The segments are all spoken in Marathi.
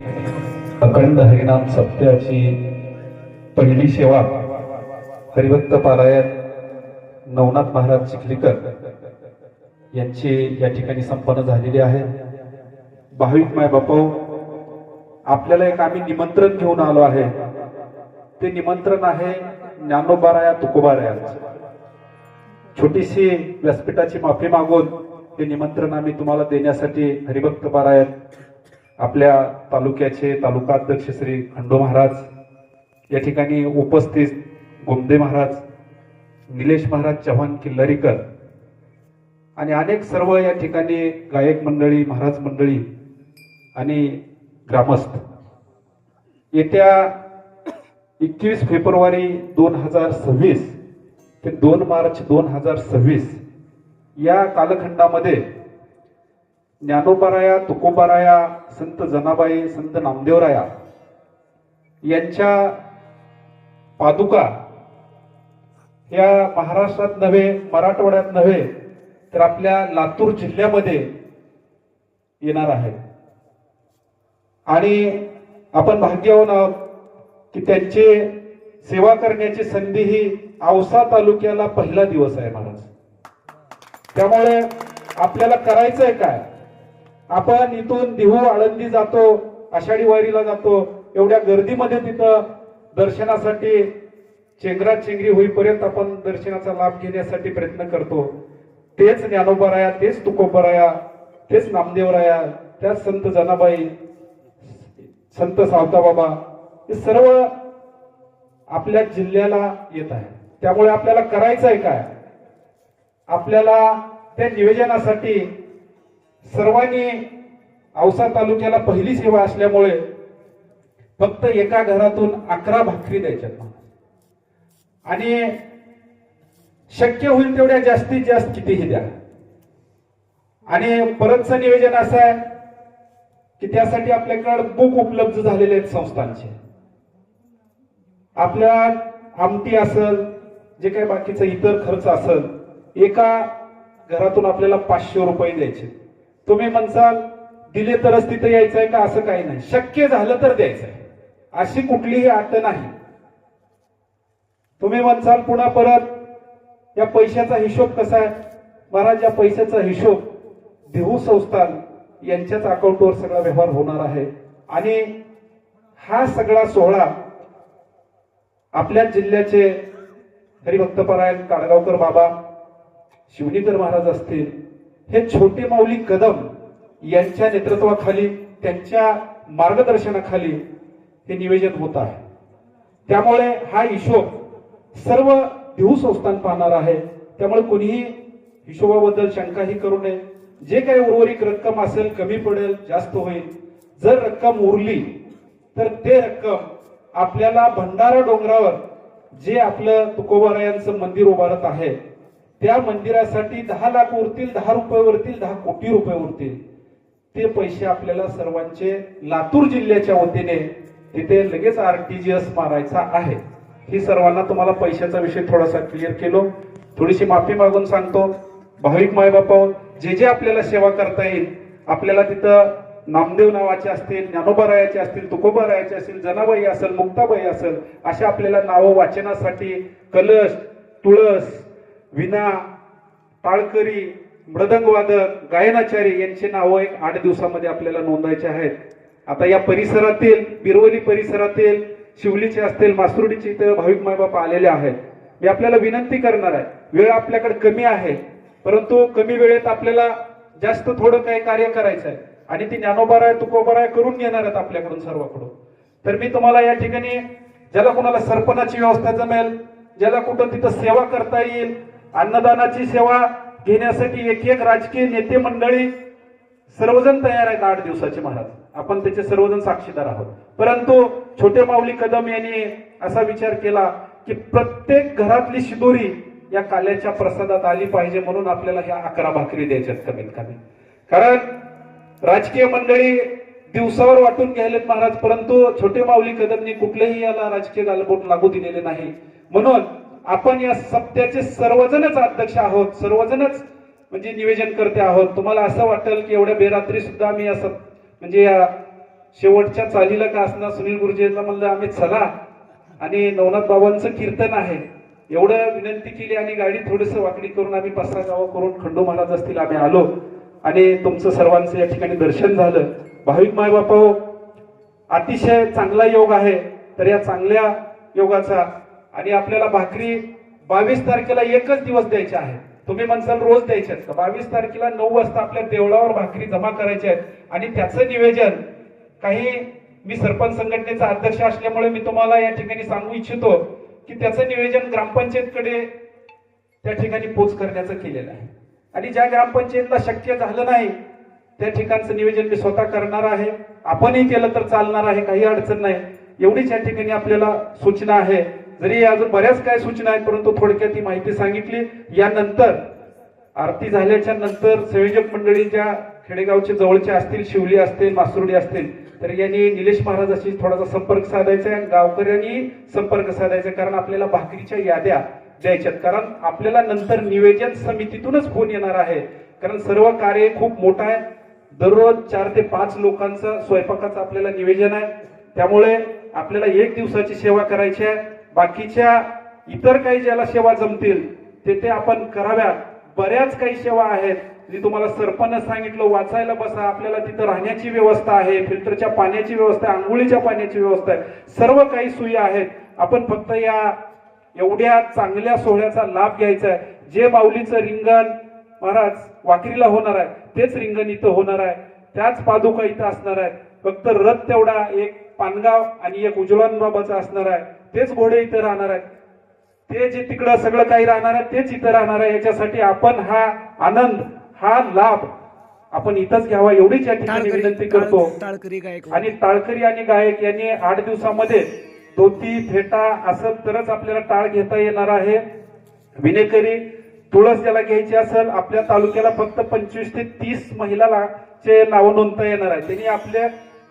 अखंड हरिनाम सप्त्याची पहिली सेवा हरिभक्त पारायण नवनाथ महाराज चिखलीकर यांची या ठिकाणी संपन्न झालेली आहे. भाविक माय बापू आपल्याला एक आम्ही निमंत्रण घेऊन आलो आहे. ते निमंत्रण आहे ज्ञानोबाराया तुकोबाराया छोटीशी व्यासपीठाची माफी मागून हे निमंत्रण आम्ही तुम्हाला देण्यासाठी हरिभक्त पारायण आपल्या तालुक्याचे तालुका अध्यक्ष श्री खंडो महाराज या ठिकाणी उपस्थित गोमदे महाराज निलेश महाराज चव्हाण किल्लारीकर आणि अनेक सर्व या ठिकाणी गायक मंडळी महाराज मंडळी आणि ग्रामस्थ. येत्या एकवीस फेब्रुवारी दोन हजार सव्वीस ते दोन मार्च दोन हजार सव्वीस या कालखंडामध्ये ज्ञानोबाराया तुकोबाराया संत जनाबाई संत नामदेवराया यांच्या पादुका या महाराष्ट्रात नव्हे मराठवाड्यात नव्हे तर आपल्या लातूर जिल्ह्यामध्ये येणार आहे आणि आपण भाग्यवान आहोत की त्यांची सेवा करण्याची संधी ही औसा तालुक्याला पहिला दिवस आहे महाराज. त्यामुळे आपल्याला करायचंय काय? आपण इथून देहू आळंदी जातो आषाढी वारीला जातो. एवढ्या गर्दीमध्ये तिथं दर्शनासाठी चेंगरा चेंगरी होईपर्यंत आपण दर्शनाचा लाभ घेण्यासाठी प्रयत्न करतो. तेच ज्ञानोबराया तेच तुकोबराया तेच नामदेवराया त्याच संत जनाबाई संत सावता बाबा हे सर्व आपल्या जिल्ह्याला येत आहे. त्यामुळे आपल्याला करायचं आहे काय? आपल्याला त्या नियोजनासाठी सर्वांनी औसा तालुक्याला पहिली सेवा असल्यामुळे फक्त एका घरातून अकरा भाकरी द्यायच्यात आणि शक्य होईल तेवढ्या जास्तीत जास्त कितीही द्या. आणि परतचं नियोजन असं आहे की त्यासाठी आपल्याकडे बुक उपलब्ध झालेले आहेत संस्थांचे. आपल्या आमटी असल जे काही बाकीचं इतर खर्च असल एका घरातून आपल्याला पाचशे रुपये द्यायचे. तुम्ही म्हणसाल दिले तरच तिथे आहे का? असं काही नाही. शक्य झालं तर द्यायचं आहे अशी कुठलीही अट नाही. तुम्ही म्हणसाल पुन्हा परत या पैशाचा हिशोब कसा आहे? महाराज या पैशाचा हिशोब देहू संस्थान यांच्याच अकाउंटवर सगळा व्यवहार होणार आहे. आणि हा सगळा सोहळा आपल्या जिल्ह्याचे हरिभक्तपरायण काडगावकर बाबा शिवनीकर महाराज असतील हे छोटे माऊली कदम यांच्या नेतृत्वाखाली त्यांच्या मार्गदर्शनाखाली हे निवेदन होत आहे. त्यामुळे हा हिशोब सर्व देहू संस्थान पाहणार आहे. त्यामुळे कोणीही हिशोबाबद्दल शंकाही करू नये. जे काही उर्वरित रक्कम असेल कमी पडेल जास्त होईल. जर रक्कम उरली तर ते रक्कम आपल्याला भंडारा डोंगरावर जे आपलं तुकोबारायांचं मंदिर उभारत आहे त्या मंदिरासाठी दहा लाख उरतील दहा रुपये उरतील दहा कोटी रुपये उरतील. ते पैसे आपल्याला सर्वांचे लातूर जिल्ह्याच्या वतीने तिथे लगेच आरटीजीएस मारायचा आहे. ही सर्वांना तुम्हाला पैशाचा विषय थोडासा क्लिअर केलो. थोडीशी माफी मागून सांगतो. भाविक मायबापा जे जे आपल्याला सेवा करता येईल आपल्याला तिथं नामदेव नावाचे असतील ज्ञानोबारायाचे असतील तुकोबारायाचे असतील जनाबाई असेल मुक्ताबाई असेल अशा आपल्याला नावं वाचनासाठी कलश तुळस विना टाळकरी मृदंगवादक गायनाचारी यांची नावं एक आठ दिवसामध्ये आपल्याला नोंदायचे आहेत. आता या परिसरातील बिरवली परिसरातील शिवलीचे असतील मासुर्डीचे इथं भाविक मायबाप आलेले आहेत. मी आपल्याला विनंती करणार आहे. वेळ आपल्याकडे कमी आहे. परंतु कमी वेळेत आपल्याला जास्त थोडं काही कार्य करायचं आहे. आणि ती ज्ञानोबाराय तुकोबाराय करून घेणार आहेत आपल्याकडून सर्वांकडून. तर मी तुम्हाला या ठिकाणी ज्याला कोणाला सरपणाची व्यवस्था जमेल ज्याला कुठं तिथं सेवा करता येईल अन्नदानाची सेवा घेण्यासाठी एक एक राजकीय नेते मंडळी सर्वजण तयार आहेत आठ दिवसाचे महाराज. आपण त्याचे सर्वजण साक्षीदार आहोत. परंतु छोटे माऊली कदम यांनी असा विचार केला की प्रत्येक घरातली शिदोरी या काल्याच्या प्रसादात आली पाहिजे म्हणून आपल्याला ह्या अकरा भाकरी द्यायच्यात कमीत कमी. कारण राजकीय मंडळी दिवसावर वाटून घ्यायलेत महाराज परंतु छोटे माऊली कदमनी कुठलेही याला राजकीय गालबोट लागू दिलेले नाही. म्हणून आपण या सप्त्याचे सर्वजणच अध्यक्ष आहोत सर्वजणच म्हणजे निवेदन करते आहोत. तुम्हाला असं वाटेल की एवढ्या बेरात्री सुद्धा आम्ही या सप म्हणजे या शेवटच्या चालीला का असणार? सुनील गुरुजींना म्हणलं आम्ही चला. आणि नवनाथ बाबांचं कीर्तन आहे. एवढं विनंती केली आणि गाडी थोडस वाकडी करून आम्ही पाच सहा गावं करून खंडू महाराज असतील आम्ही आलो. आणि तुमचं सर्वांचं या ठिकाणी दर्शन झालं. भाविक मायबापा अतिशय चांगला योग आहे. तर या चांगल्या योगाचा आणि आपल्याला भाकरी बावीस तारखेला एकच दिवस द्यायचे आहे. तुम्ही म्हणसाल रोज द्यायचे आहेत का? बावीस तारखेला नऊ वाजता आपल्या देवळावर भाकरी जमा करायची आहेत. आणि त्याचं निवेदन काही मी सरपंच संघटनेचा अध्यक्ष असल्यामुळे मी तुम्हाला या ठिकाणी सांगू इच्छितो की त्याचं निवेदन ग्रामपंचायतकडे त्या ठिकाणी पोच करण्याचं केलेलं आहे. आणि ज्या ग्रामपंचायतला शक्य झालं नाही त्या ठिकाणचं निवेदन मी स्वतः करणार आहे. आपणही केलं तर चालणार आहे काही अडचण नाही. एवढीच या ठिकाणी आपल्याला सूचना आहे. जरी अजून बऱ्याच काय सूचना आहेत परंतु थोडक्यात ही माहिती सांगितली. यानंतर आरती झाल्याच्यानंतर संयोजक मंडळींच्या खेडेगावचे जवळचे असतील शिवली असतील मासुर्डी असतील तर यांनी निलेश महाराजाशी थोडासा संपर्क साधायचा आहे आणि गावकऱ्यांनी संपर्क साधायचा कारण आपल्याला भाकरीच्या याद्या द्यायच्यात. कारण आपल्याला नंतर निवेदन समितीतूनच फोन येणार आहे. कारण सर्व कार्य खूप मोठं आहे. दररोज चार ते पाच लोकांचं स्वयंपाकाचं आपल्याला निवेदन आहे. त्यामुळे आपल्याला एक दिवसाची सेवा करायची आहे. बाकीच्या इतर काही ज्याला सेवा जमतील ते ते आपण कराव्यात. बऱ्याच काही सेवा आहेत. जी तुम्हाला सरपंच सांगितलं वाचायला बसा. आपल्याला तिथं राहण्याची व्यवस्था आहे फिल्टरच्या पाण्याची व्यवस्था आहे आंघोळीच्या पाण्याची व्यवस्था आहे. सर्व काही सोयी आहेत. आपण फक्त या एवढ्या चांगल्या सोहळ्याचा लाभ घ्यायचा आहे. जे माऊलीचं रिंगण महाराज वाकरीला होणार आहे तेच रिंगण इथं होणार आहे. त्याच पादुका इथं असणार आहे फक्त रथ तेवढा एक पानगाव आणि एक उज्ज्वलन बाबाचा असणार आहे. तेच घोडे इथं राहणार आहेत. ते जे तिकडं सगळं काही राहणार आहे तेच इथं राहणार आहे. याच्यासाठी आपण हा आनंद हा लाभ आपण इथंच घ्यावा. एवढीच या ठिकाणी विनंती करतो. गायक आणि टाळकरी आणि गायक यांनी आठ दिवसामध्ये धोती फेटा असं तरच आपल्याला टाळ घेता येणार आहे. विनेकरी तुळस ज्याला घ्यायची असेल आपल्या तालुक्याला फक्त पंचवीस ते तीस महिला चे नाव नोंदता येणार आहे. त्यांनी आपले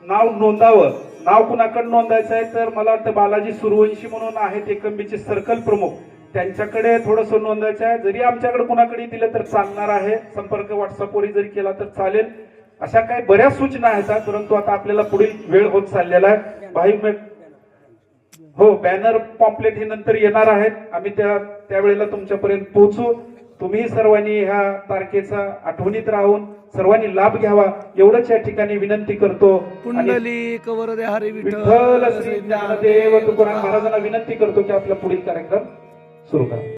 नाव नोंदावं. नाव कुणाकडे नोंदायचं आहे? तर मला वाटतं बालाजी सुरवंशी म्हणून आहेत एकंबीचे सर्कल प्रमुख. त्यांच्याकडे थोडंसं नोंदायचं आहे. जरी आमच्याकडे कुणाकडे दिलं तर चालणार आहे. संपर्क व्हॉट्सअपवर जरी केला तर चालेल. अशा काही बऱ्याच सूचना आहेत परंतु आता आपल्याला पुढील वेळ होत चाललेला आहे. भाई हो बॅनर पॉम्पलेट हे नंतर येणार आहेत. आम्ही त्या त्यावेळेला तुमच्यापर्यंत पोहोचू. तुम्ही सर्वांनी ह्या तारखेचा आठवणीत राहून सर्वांनी लाभ घ्यावा एवढंच या ठिकाणी विनंती करतो. कवर हरी विठ्ठल श्री ज्ञानदेव तुकाराम. महाराजांना विनंती करतो की आपला पुढील कार्यक्रम सुरू करा.